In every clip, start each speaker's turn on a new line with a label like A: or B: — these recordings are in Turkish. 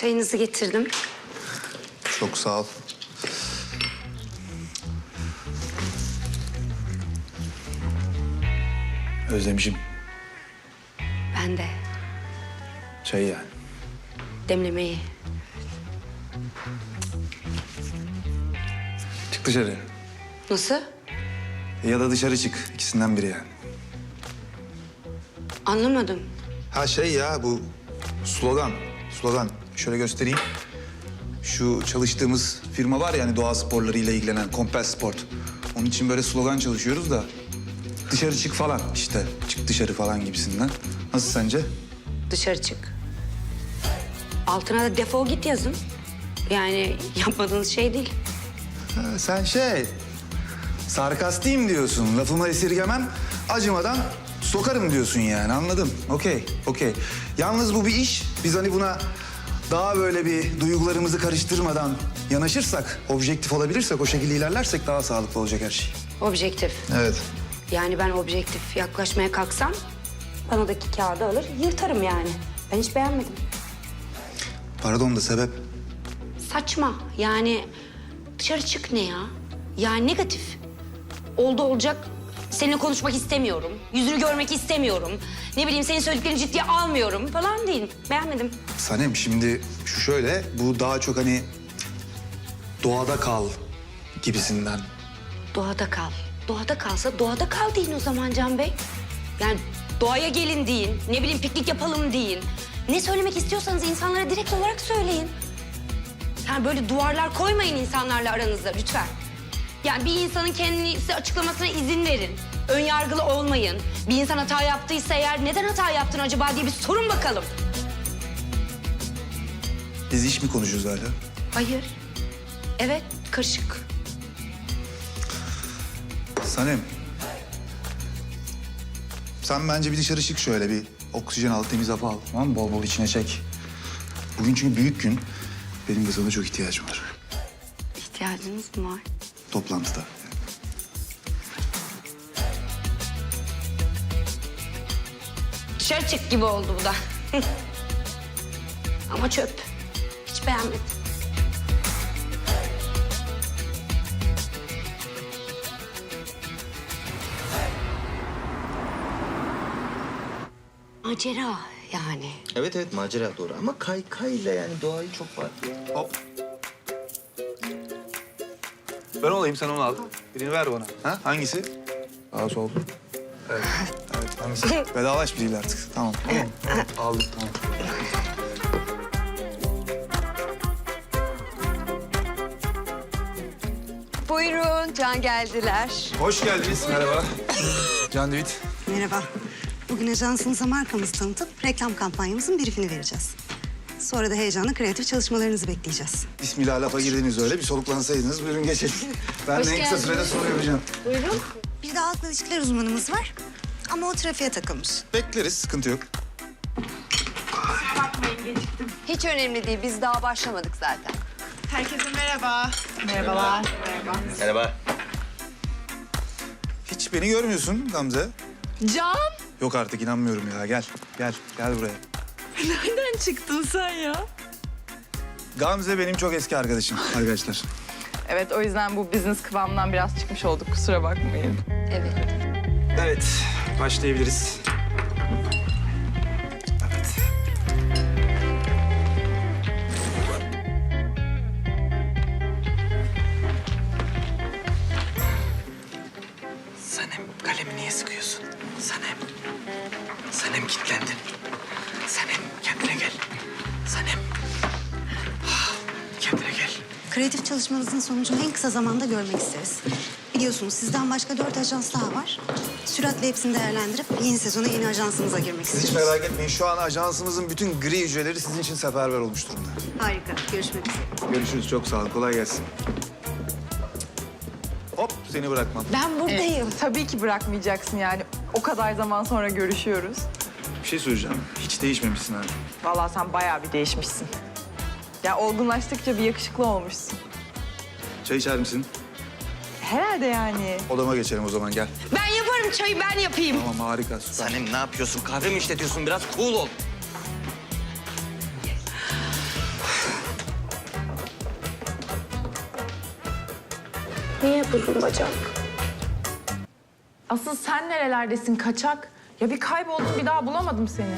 A: Çayınızı getirdim.
B: Çok sağ ol. Özlemişim
A: Ben de
B: çayı yani.
A: demlemeyi.
B: Çık dışarı.
A: Nasıl?
B: Ya da dışarı çık. İkisinden biri yani.
A: Anlamadım.
B: Ha şey ya bu slogan. Slogan. Şöyle göstereyim. Şu çalıştığımız firma var ya hani doğa sporlarıyla ilgilenen Compass Sport. Onun için böyle slogan çalışıyoruz da dışarı çık falan işte. Çık dışarı falan gibisinden. Nasıl sence?
A: Dışarı çık. Altına da defol git yazın. Yani yapmadığınız şey değil.
B: Ha, sen şey sarkastiyim diyorsun. Lafımı esirgemem. Acımadan sokarım diyorsun yani anladım. Okey, okey. Yalnız bu bir iş. Biz hani buna daha böyle bir duygularımızı karıştırmadan yanaşırsak, objektif olabilirsek, o şekilde ilerlersek daha sağlıklı olacak her şey.
A: Objektif.
B: Evet.
A: Yani ben objektif yaklaşmaya kalksam panodaki kağıdı alır yırtarım yani. Ben hiç beğenmedim.
B: Pardon da sebep.
A: Saçma. Yani dışarı çık ne ya? Yani negatif. Oldu olacak. Seninle konuşmak istemiyorum. Yüzünü görmek istemiyorum. Ne bileyim senin söylediklerini ciddiye almıyorum falan değil. Beğenmedim.
B: Sanem şimdi şu şöyle, bu daha çok hani doğada kal gibisinden.
A: Doğada kal. Doğada kalsa doğada kal deyin o zaman Can Bey. Yani doğaya gelin deyin. Ne bileyim piknik yapalım deyin. Ne söylemek istiyorsanız insanlara direkt olarak söyleyin. Yani böyle duvarlar koymayın insanlarla aranızda lütfen. Yani bir insanın kendisi açıklamasına izin verin. Ön yargılı olmayın. Bir insan hata yaptıysa eğer neden hata yaptın acaba diye bir sorun bakalım.
B: Biz iş mi konuşuyoruz hala?
A: Hayır. Evet, karışık.
B: Sanem. Sen bence bir dışarı çık şöyle bir oksijen al, temiz hava al. Tamam mı? Bol bol içine çek. Bugün çünkü büyük gün. Benim de sana çok ihtiyacım var.
A: İhtiyacınız mı var?
B: Toplantıda.
A: Çık gibi oldu bu da. Ama çöp. Hiç beğenmedim. Macera yani.
C: Evet evet macera doğru ama kaykayla yani doğayı çok farklı.
B: Hop. Ben olayım sen onu al. Birini ver bana. Ha? Hangisi? Sağ sol. Evet. Evet hangisi? Vedalaş biriyle artık. Tamam. Tamam. Aldık tamam.
D: Buyurun, Can geldiler.
B: Hoş geldiniz. Merhaba. Can Divit.
E: Merhaba. Bugün ajansınıza markamızı tanıtıp reklam kampanyamızın briefini vereceğiz. Sonra da heyecanla kreatif çalışmalarınızı bekleyeceğiz.
B: Bismillah lafa girdiniz öyle. Bir soluklansaydınız buyurun geçelim. Ben de en kısa sürede soru yapacağım.
E: Bir de halkla ilişkiler uzmanımız var. Ama o trafiğe takılmış.
B: Bekleriz, sıkıntı yok.
D: Hiç önemli değil, biz daha başlamadık zaten.
F: Herkese merhaba. Merhabalar.
C: Merhaba.
B: Hiç beni görmüyorsun Gamze.
F: Can,
B: Yok artık inanmıyorum ya. Gel, gel, gel buraya.
F: Nereden çıktın sen ya?
B: Gamze benim çok eski arkadaşım arkadaşlar.
F: Evet, o yüzden bu business kıvamından biraz çıkmış olduk. Kusura bakmayın.
A: Evet.
B: Evet, başlayabiliriz.
E: Sonucunu en kısa zamanda görmek isteriz. Biliyorsunuz sizden başka dört ajans daha var. Süratle hepsini değerlendirip yeni sezona yeni ajansımıza girmek
B: Siz hiç
E: istiyoruz.
B: merak etmeyin. Şu an ajansımızın bütün gri hücreleri sizin için seferber olmuş durumda.
E: Harika. Görüşmek üzere.
B: Görüşürüz. Çok sağ olun. Kolay gelsin. Hop seni bırakmam.
A: Ben buradayım.
F: Tabii ki bırakmayacaksın yani. O kadar zaman sonra görüşüyoruz.
B: Bir şey söyleyeceğim. Hiç değişmemişsin abi.
F: Vallahi sen bayağı bir değişmişsin. Ya olgunlaştıkça bir yakışıklı olmuşsun.
B: Çay içer misin?
F: Herhalde yani.
B: Odama geçelim o zaman gel.
A: Ben yaparım çayı ben yapayım.
B: Tamam harika. süper.
G: Salim ne yapıyorsun? Kahve mi işletiyorsun? Biraz cool ol.
A: Niye buldun bacak?
F: Asıl sen nerelerdesin kaçak? Ya bir kayboldum bir daha bulamadım seni.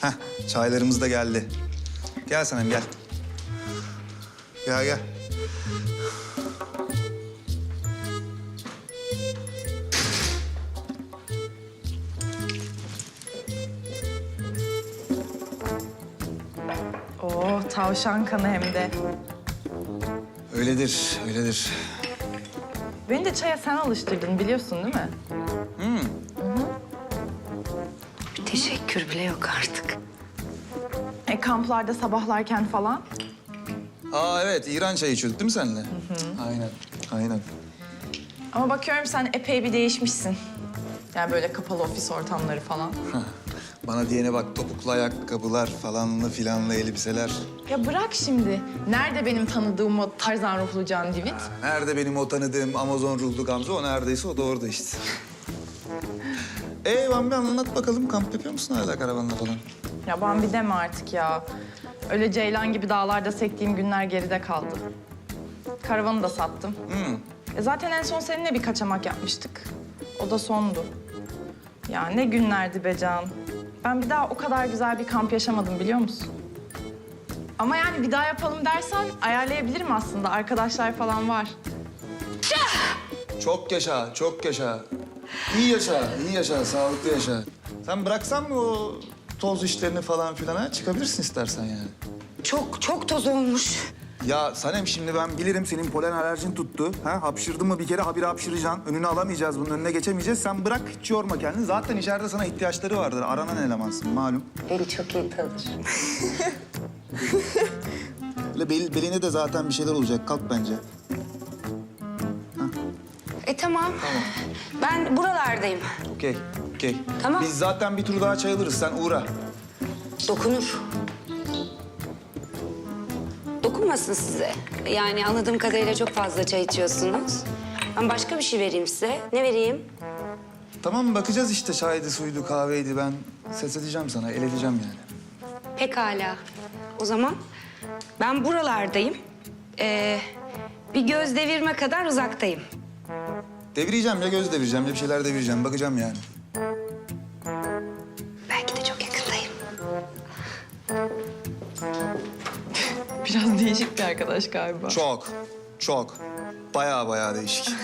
B: Heh çaylarımız da geldi. Gel Sanem gel. Gel gel.
F: Oo tavşan kanı hem de.
B: Öyledir, öyledir.
F: Beni de çaya sen alıştırdın biliyorsun değil mi?
A: Bir teşekkür bile yok artık.
F: E kamplarda sabahlarken falan.
B: Aa evet, İran çayı içiyorduk değil mi seninle? Aynen, aynen.
F: Ama bakıyorum sen epey bir değişmişsin. Yani böyle kapalı ofis ortamları falan.
B: Bana diyene bak topuklu ayakkabılar falanlı filanlı elbiseler.
F: Ya bırak şimdi. Nerede benim tanıdığım o Tarzan ruhlu Can Divit?
B: Nerede benim o tanıdığım Amazon ruhlu Gamze? O neredeyse o da orada işte. Ee Van bir anlat bakalım kamp yapıyor musun hala karavanla falan?
F: Ya ben bir deme artık ya. Öyle ceylan gibi dağlarda sektiğim günler geride kaldı. Karavanı da sattım. E zaten en son seninle bir kaçamak yapmıştık. O da sondu. Ya ne günlerdi be Can. Ben bir daha o kadar güzel bir kamp yaşamadım biliyor musun? Ama yani bir daha yapalım dersen ayarlayabilirim aslında. Arkadaşlar falan var.
B: Çok yaşa, çok yaşa. İyi yaşa, iyi yaşa, sağlıklı yaşa. Sen bıraksan mı o toz işlerini falan filan ha? Çıkabilirsin istersen yani.
A: Çok çok toz olmuş.
B: Ya Sanem şimdi ben bilirim senin polen alerjin tuttu. Ha? Hapşırdın mı bir kere habire hapşıracaksın. Önünü alamayacağız, bunun önüne geçemeyeceğiz. Sen bırak hiç yorma kendini. Zaten içeride sana ihtiyaçları vardır. Aranan elemansın malum.
A: Beni çok iyi tanır.
B: Öyle bel, beline de zaten bir şeyler olacak. Kalk bence.
A: E tamam. Ben buralardayım.
B: Okey, okey.
A: Tamam.
B: Biz zaten bir tur daha çay alırız. Sen uğra.
A: Dokunur. Dokunmasın size. Yani anladığım kadarıyla çok fazla çay içiyorsunuz. Ben başka bir şey vereyim size. Ne vereyim?
B: Tamam bakacağız işte çaydı, suydu, kahveydi. Ben ses edeceğim sana, el edeceğim yani.
A: Pekala. O zaman ben buralardayım. Ee, bir göz devirme kadar uzaktayım.
B: Devireceğim ya göz devireceğim ya bir şeyler devireceğim. Bakacağım yani.
F: Değişik bir arkadaş galiba.
B: Çok, çok. Bayağı bayağı değişik.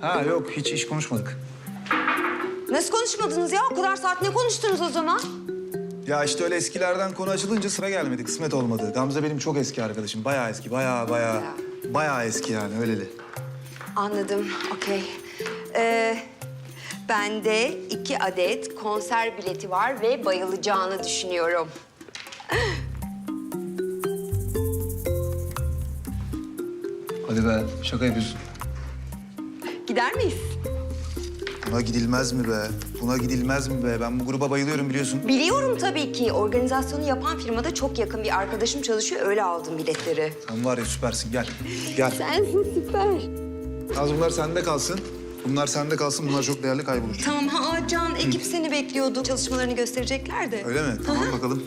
B: Ha yok hiç iş konuşmadık.
D: Nasıl konuşmadınız ya? O kadar saat ne konuştunuz o zaman?
B: Ya işte öyle eskilerden konu açılınca sıra gelmedi, kısmet olmadı. Gamze benim çok eski arkadaşım. Bayağı eski, bayağı bayağı, bayağı eski yani öyleli.
D: Anladım, okey. Ee, bende iki adet konser bileti var ve bayılacağını düşünüyorum.
B: be, şaka yapıyorsun.
D: Gider miyiz?
B: Buna gidilmez mi be? Buna gidilmez mi be? Ben bu gruba bayılıyorum biliyorsun.
D: Biliyorum tabii ki. Organizasyonu yapan firmada çok yakın bir arkadaşım çalışıyor. Öyle aldım biletleri.
B: Sen var ya süpersin, gel. Gel.
D: Sensin süper.
B: Az bunlar sende kalsın. Bunlar sende kalsın, bunlar çok değerli kaybolur.
D: Tamam, ha Can, ekip seni bekliyordu. Çalışmalarını gösterecekler de.
B: Öyle mi? Tamam bakalım.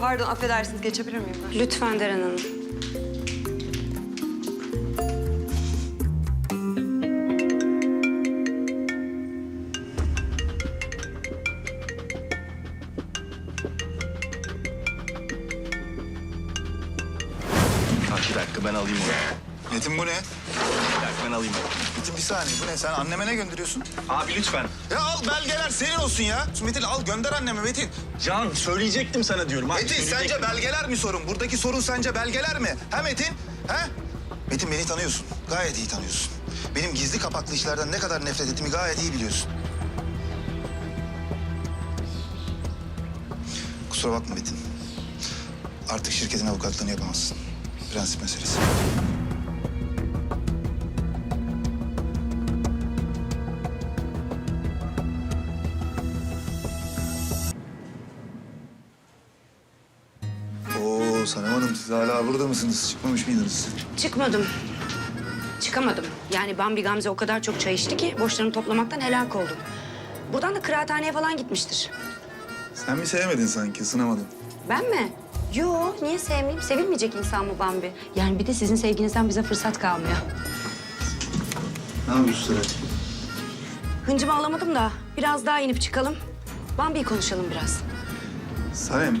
D: Pardon, affedersiniz. Geçebilir miyim ben?
A: Lütfen Deren Hanım.
B: Bu ne?
H: Bir dakika ben alayım onu.
B: Metin bir saniye, bu ne? Sen anneme ne gönderiyorsun?
H: Abi lütfen.
B: Ya al belgeler senin olsun ya. Metin al gönder anneme Metin.
H: Can söyleyecektim sana diyorum. Abi,
B: Metin sence belgeler mi sorun? Buradaki sorun sence belgeler mi? Ha Metin? Ha? Metin beni tanıyorsun. Gayet iyi tanıyorsun. Benim gizli kapaklı işlerden ne kadar nefret ettiğimi gayet iyi biliyorsun. Kusura bakma Metin. Artık şirketin avukatlığını yapamazsın. Prensip meselesi. Oo Sanem Hanım siz hala burada mısınız? Çıkmamış mıydınız?
A: Çıkmadım. Çıkamadım. Yani Bambi Gamze o kadar çok çay içti ki borçlarını toplamaktan helak oldum. Buradan da kıraathaneye falan gitmiştir.
B: Sen mi sevmedin sanki? Isınamadın.
A: Ben mi? Yo, niye sevmeyeyim? Sevilmeyecek insan mı Bambi? Yani bir de sizin sevginizden bize fırsat kalmıyor.
B: Ne yapıyorsun sen?
A: Hıncımı alamadım da biraz daha inip çıkalım. Bambi'yi konuşalım biraz.
B: Sanem,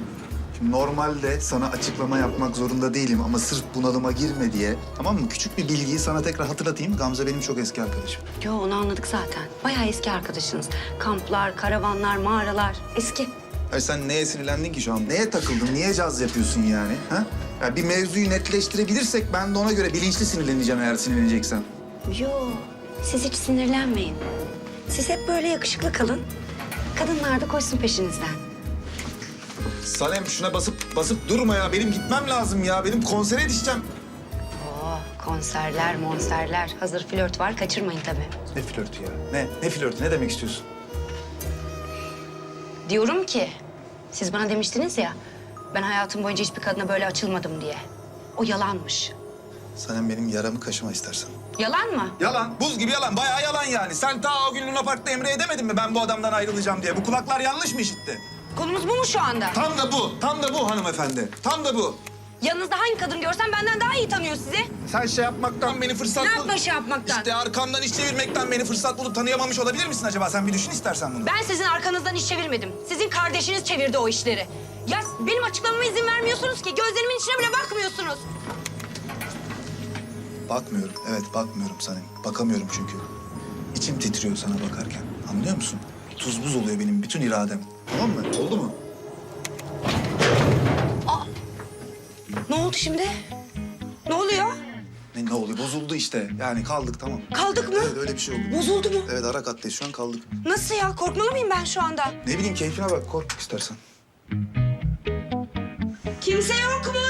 B: normalde sana açıklama yapmak zorunda değilim ama sırf bunalıma girme diye tamam mı? Küçük bir bilgiyi sana tekrar hatırlatayım. Gamze benim çok eski arkadaşım.
A: Yo onu anladık zaten. Bayağı eski arkadaşınız. Kamplar, karavanlar, mağaralar. Eski.
B: Ay sen neye sinirlendin ki şu an? Neye takıldın? Niye caz yapıyorsun yani? Ha? Ya bir mevzuyu netleştirebilirsek ben de ona göre bilinçli sinirleneceğim eğer sinirleneceksen.
A: Yo siz hiç sinirlenmeyin. Siz hep böyle yakışıklı kalın. Kadınlar da koşsun peşinizden.
B: Sanem şuna basıp basıp durma ya. Benim gitmem lazım ya. Benim konsere yetişeceğim.
A: Oo konserler, monserler. Hazır flört var kaçırmayın tabii.
B: Ne flörtü ya? Ne? Ne flörtü? Ne demek istiyorsun?
A: Diyorum ki siz bana demiştiniz ya ben hayatım boyunca hiçbir kadına böyle açılmadım diye. O yalanmış.
B: Sanem benim yaramı kaşıma istersen.
A: Yalan mı?
B: Yalan. Buz gibi yalan. Bayağı yalan yani. Sen ta o gün Luna Park'ta Emre'ye demedin mi ben bu adamdan ayrılacağım diye? Bu kulaklar yanlış mı işitti?
A: Konumuz bu mu şu anda?
B: Tam da bu. Tam da bu hanımefendi. Tam da bu.
A: Yanınızda hangi kadın görsem benden daha iyi tanıyor sizi.
B: Sen şey yapmaktan beni fırsat
A: Ne
B: bul-
A: yapma şey yapmaktan?
B: İşte arkamdan iş çevirmekten beni fırsat bulup tanıyamamış olabilir misin acaba? Sen bir düşün istersen bunu.
A: Ben sizin arkanızdan iş çevirmedim. Sizin kardeşiniz çevirdi o işleri. Ya benim açıklamama izin vermiyorsunuz ki. Gözlerimin içine bile bakmıyorsunuz.
B: Bakmıyorum. Evet bakmıyorum Sanem. Bakamıyorum çünkü. İçim titriyor sana bakarken. Anlıyor musun? Tuz buz oluyor benim bütün iradem. Tamam mı? Oldu mu?
A: Ne oldu şimdi? Ne oluyor?
B: Ne, ne oluyor? Bozuldu işte. Yani kaldık tamam.
A: Kaldık mı?
B: Evet öyle bir şey oldu.
A: Bozuldu mu?
B: Evet ara kattayız şu an kaldık.
A: Nasıl ya? Korkmalı mıyım ben şu anda?
B: Ne bileyim keyfine bak kork istersen.
A: Kimse yok mu?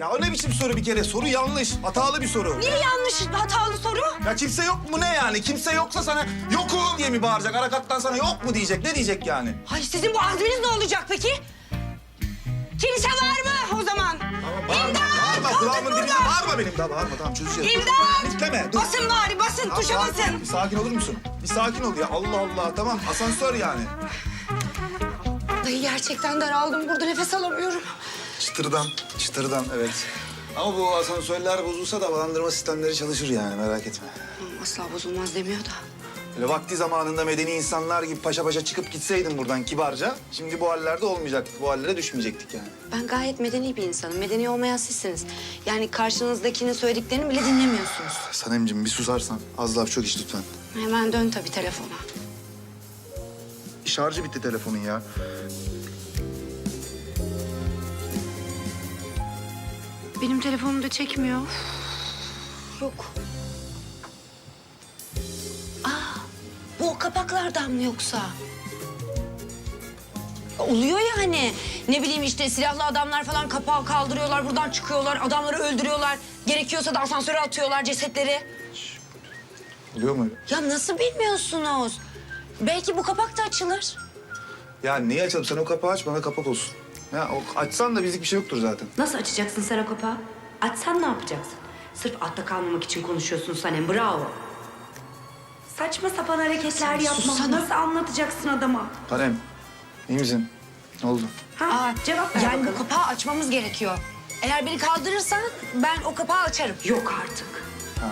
B: Ya o ne biçim soru bir kere? Soru yanlış. Hatalı bir soru.
A: Niye yanlış, hatalı soru?
B: Ya kimse yok mu ne yani? Kimse yoksa sana yokum diye mi bağıracak? Arakattan sana yok mu diyecek? Ne diyecek yani?
A: Ay sizin bu azminiz ne olacak peki? Kimse var mı o zaman? İmdat!
B: Bağırma
A: Kaldık
B: kulağımın dibinde.
A: burada!
B: Bağırma benim daha bağırma. Tamam çözeceğiz.
A: İmdat!
B: Bitleme dur.
A: Basın bari, basın,
B: Tamam,
A: tuşa
B: sakin
A: basın.
B: Bir sakin olur musun? Bir sakin ol ya. Allah Allah tamam asansör yani.
A: Dayı gerçekten daraldım. Burada nefes alamıyorum.
B: Çıtırdan. Çıtırdan evet. Ama bu asansörler bozulsa da havalandırma sistemleri çalışır yani merak etme.
A: Asla bozulmaz demiyor da.
B: Böyle vakti zamanında medeni insanlar gibi paşa paşa çıkıp gitseydin buradan kibarca... ...şimdi bu hallerde olmayacaktık, bu hallere düşmeyecektik yani.
A: Ben gayet medeni bir insanım. Medeni olmayan sizsiniz. Yani karşınızdakinin söylediklerini bile dinlemiyorsunuz.
B: Sanemciğim bir susarsan az laf çok iş lütfen.
A: Hemen dön tabii telefona.
B: Şarjı bitti telefonun ya.
A: Benim telefonum da çekmiyor. Yok. Aa, bu o kapaklardan mı yoksa? Oluyor yani. Ne bileyim işte silahlı adamlar falan kapağı kaldırıyorlar, buradan çıkıyorlar, adamları öldürüyorlar. Gerekiyorsa da asansöre atıyorlar cesetleri.
B: Oluyor mu öyle?
A: Ya nasıl bilmiyorsunuz? Belki bu kapak da açılır.
B: Ya niye açalım? Sen o kapağı aç, bana kapak olsun. Ya o açsan da bizlik bir şey yoktur zaten.
A: Nasıl açacaksın kapağı? Açsan ne yapacaksın? Sırf altta kalmamak için konuşuyorsun Sanem. Bravo. Saçma sapan hareketler yapma. Nasıl anlatacaksın adama?
B: Sanem, iyi misin? Ne oldu?
A: Ha, cevap ver Yani bu kapağı açmamız gerekiyor. Eğer beni kaldırırsan ben o kapağı açarım. Yok artık.
B: Ha,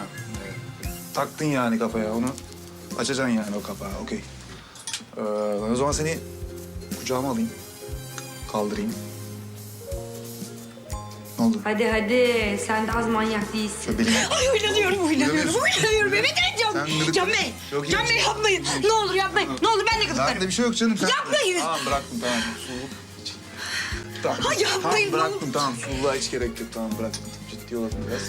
B: taktın yani kafaya onu. Açacaksın yani o kapağı, okey. Ee, ben o zaman seni kucağıma alayım. Kaldırayım. Ne oldu?
A: Hadi hadi. Sen de az manyak değilsin.
B: Benim...
A: Ay oynanıyorum, oynanıyorum, oynanıyorum. Evet evet Can.
B: Sen gıdık-
A: Can Bey,
B: Yok,
A: Can
B: yok.
A: Bey yapmayın. Ne olur yapmayın. Ne olur ben de gıdıklarım.
B: Bende bir şey yok canım. Sen...
A: Yapmayın.
B: Tamam bıraktım tamam. Sululuk. Tamam.
A: Ay, yapmayın,
B: Tamam bıraktım tamam. Sululuğa hiç gerek yok. Tamam bıraktım. Ciddi olalım biraz.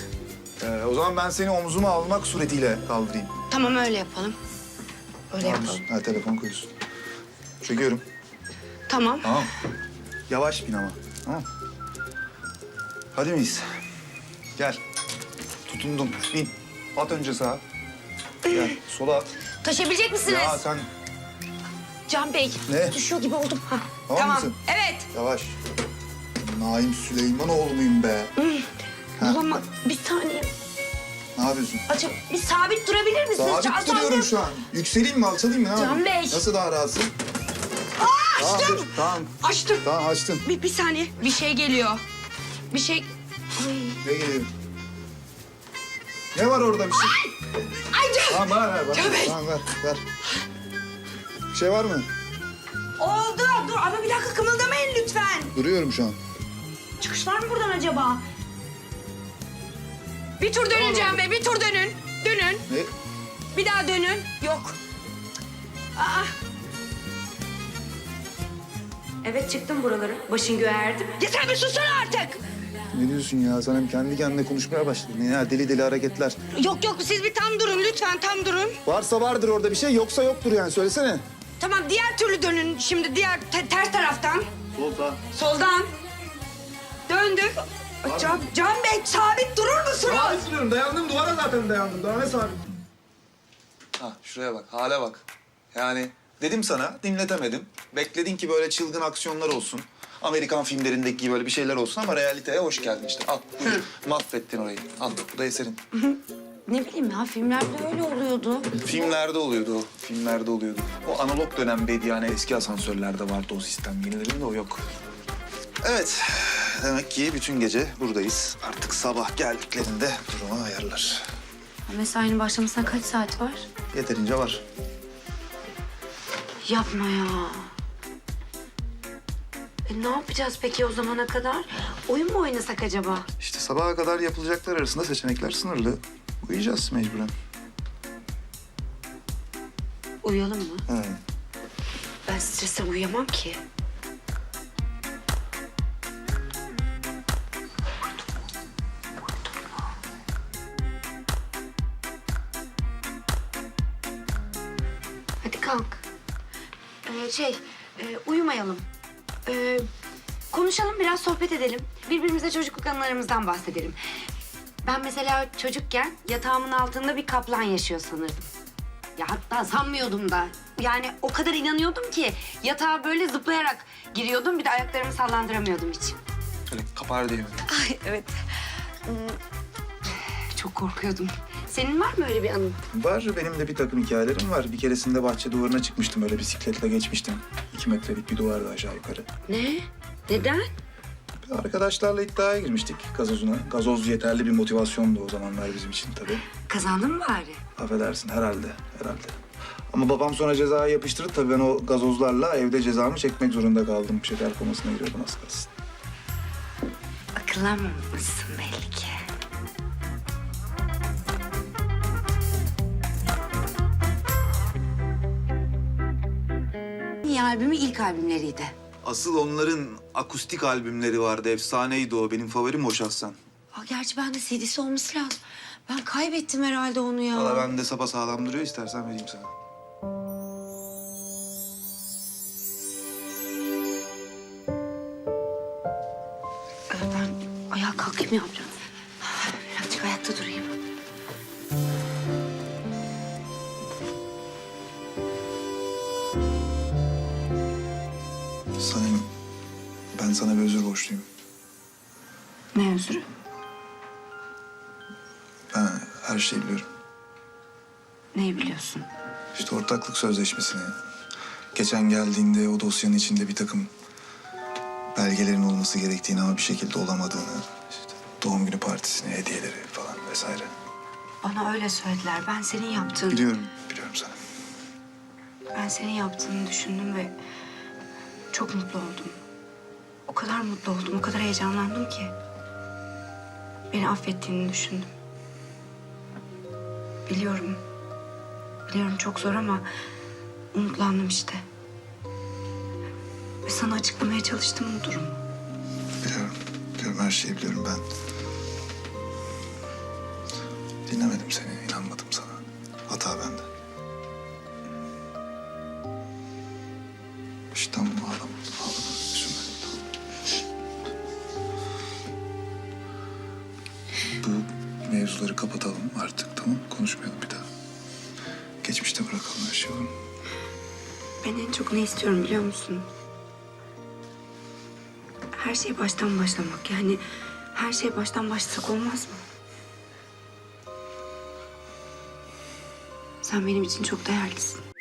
B: Ee, o zaman ben seni omzuma almak suretiyle kaldırayım.
A: Tamam öyle yapalım. Öyle
B: Ne
A: yapalım.
B: yapıyorsun? Ha telefon koyuyorsun. Çekiyorum.
A: Tamam.
B: Tamam. Yavaş bin ama. Tamam. Hadi miyiz? Gel. Tutundum. Bin. At önce sağa. Gel. Sola at.
A: Taşıyabilecek misiniz?
B: Ya sen
A: Can Bey.
B: Ne?
A: Düşüyor gibi oldum. Ha.
B: Tamam mısın?
A: Evet.
B: yavaş. Naim Süleymanoğlu muyum be?
A: Bulama. Bir saniye.
B: Ne yapıyorsun?
A: Açın. Bir sabit durabilir misiniz?
B: Sabit
A: Asansör-
B: duruyorum şu an. Yükseleyim mi, alçalayım mı? Ne
A: Can
B: yapayım?
A: Bey.
B: Nasıl daha rahatsın? Tamam,
A: açtım.
B: Tamam,
A: Açtım.
B: tamam açtın.
A: Bir, bir saniye. Bir şey geliyor. Bir şey... Ay.
B: Ne geliyor? Ne var orada bir şey?
A: Ay Can!
B: Tamam ver ver.
A: Can Bey.
B: Tamam ver ver. Bir şey var mı?
A: Oldu. Dur ama bir dakika kımıldamayın lütfen.
B: Duruyorum şu an.
A: Çıkış var mı buradan acaba? Bir tur dönün Can Bey, bir tur dönün. Dönün.
B: Ne?
A: Bir daha dönün. Yok. Aa. Evet çıktım buraları. Başın göğe erdim. Yeter bir sussana artık.
B: Ne diyorsun ya? Sen hem kendi kendine konuşmaya başladın ya. Deli deli hareketler.
A: Yok yok siz bir tam durun lütfen tam durun.
B: Varsa vardır orada bir şey, yoksa yoktur yani. Söylesene.
A: Tamam diğer türlü dönün şimdi diğer te- ters taraftan.
B: Solda.
A: Soldan. Döndük. Can, Can Bey sabit durur musunuz?
B: Sürüyorum. Dayandım duvara zaten dayandım. Daha ne sabit? Ha şuraya bak, hale bak. Yani dedim sana, dinletemedim. Bekledin ki böyle çılgın aksiyonlar olsun. Amerikan filmlerindeki gibi böyle bir şeyler olsun ama realiteye hoş geldin işte. Al, buyur. Mahvettin orayı. Al, bu da eserin.
A: Ne bileyim ya filmlerde öyle oluyordu.
B: Filmlerde oluyordu o, filmlerde oluyordu. O analog dönemdeydi yani eski asansörlerde vardı o sistem. Yenilerinde o yok. Evet, demek ki bütün gece buradayız. Artık sabah geldiklerinde durumu ayarlar.
A: Mesainin başlamasına kaç saat var?
B: Yeterince var.
A: Yapma ya. E, ne yapacağız peki o zamana kadar? Oyun mu oynasak acaba?
B: İşte sabaha kadar yapılacaklar arasında seçenekler sınırlı. Uyuyacağız mecburen.
A: Uyuyalım mı?
B: He.
A: Ben strese uyuyamam ki. Ee, şey, e, uyumayalım. Ee, konuşalım, biraz sohbet edelim. Birbirimize çocukluk anılarımızdan bahsedelim. Ben mesela çocukken yatağımın altında bir kaplan yaşıyor sanırdım. Ya hatta sanmıyordum da. Yani o kadar inanıyordum ki yatağa böyle zıplayarak giriyordum. Bir de ayaklarımı sallandıramıyordum hiç.
B: Öyle kapar diye?
A: Ay evet. Hmm, Çok korkuyordum. Senin var mı öyle bir anın?
B: Var, benim de bir takım hikayelerim var. Bir keresinde bahçe duvarına çıkmıştım, öyle bisikletle geçmiştim. İki metrelik bir duvardı aşağı yukarı.
A: Ne? Neden?
B: Arkadaşlarla iddiaya girmiştik gazozuna. Gazoz yeterli bir motivasyondu o zamanlar bizim için tabii.
A: Kazandın mı bari?
B: Affedersin herhalde, herhalde. Ama babam sonra cezayı yapıştırdı tabii ben o gazozlarla evde cezamı çekmek zorunda kaldım. Şeker komasına giriyordum az kalsın.
A: Akıllanmamışsın belli ki. İyi albümü ilk albümleriydi.
B: Asıl onların akustik albümleri vardı. Efsaneydi o. Benim favorim o şahsen.
A: Aa, gerçi bende CD'si olması lazım. Ben kaybettim herhalde onu ya.
B: Valla bende sapa sağlam duruyor. istersen vereyim sana.
A: Ee, Ben ayağa kalkayım yapacağım.
B: Her şeyi biliyorum.
A: Neyi biliyorsun?
B: İşte ortaklık sözleşmesini. Geçen geldiğinde o dosyanın içinde bir takım belgelerin olması gerektiğini ama bir şekilde olamadığını. işte doğum günü partisini, hediyeleri falan vesaire.
A: Bana öyle söylediler. Ben senin yaptığını...
B: Biliyorum, biliyorum sana.
A: Ben senin yaptığını düşündüm ve çok mutlu oldum. O kadar mutlu oldum, o kadar heyecanlandım ki. Beni affettiğini düşündüm. Biliyorum. Biliyorum çok zor ama umutlandım işte. Ve sana açıklamaya çalıştım bu durumu.
B: Biliyorum, biliyorum her şeyi biliyorum ben. Dinlemedim seni, inanmadım sana. Hata bende. İşte ağlama, ağlama. Mevzuları kapatalım artık tamam Konuşmayalım bir daha. Geçmişte bırakalım her şeyi?
A: Ben en çok ne istiyorum biliyor musun? Her şey baştan başlamak. Yani her şey baştan başlasak olmaz mı? Sen benim için çok değerlisin.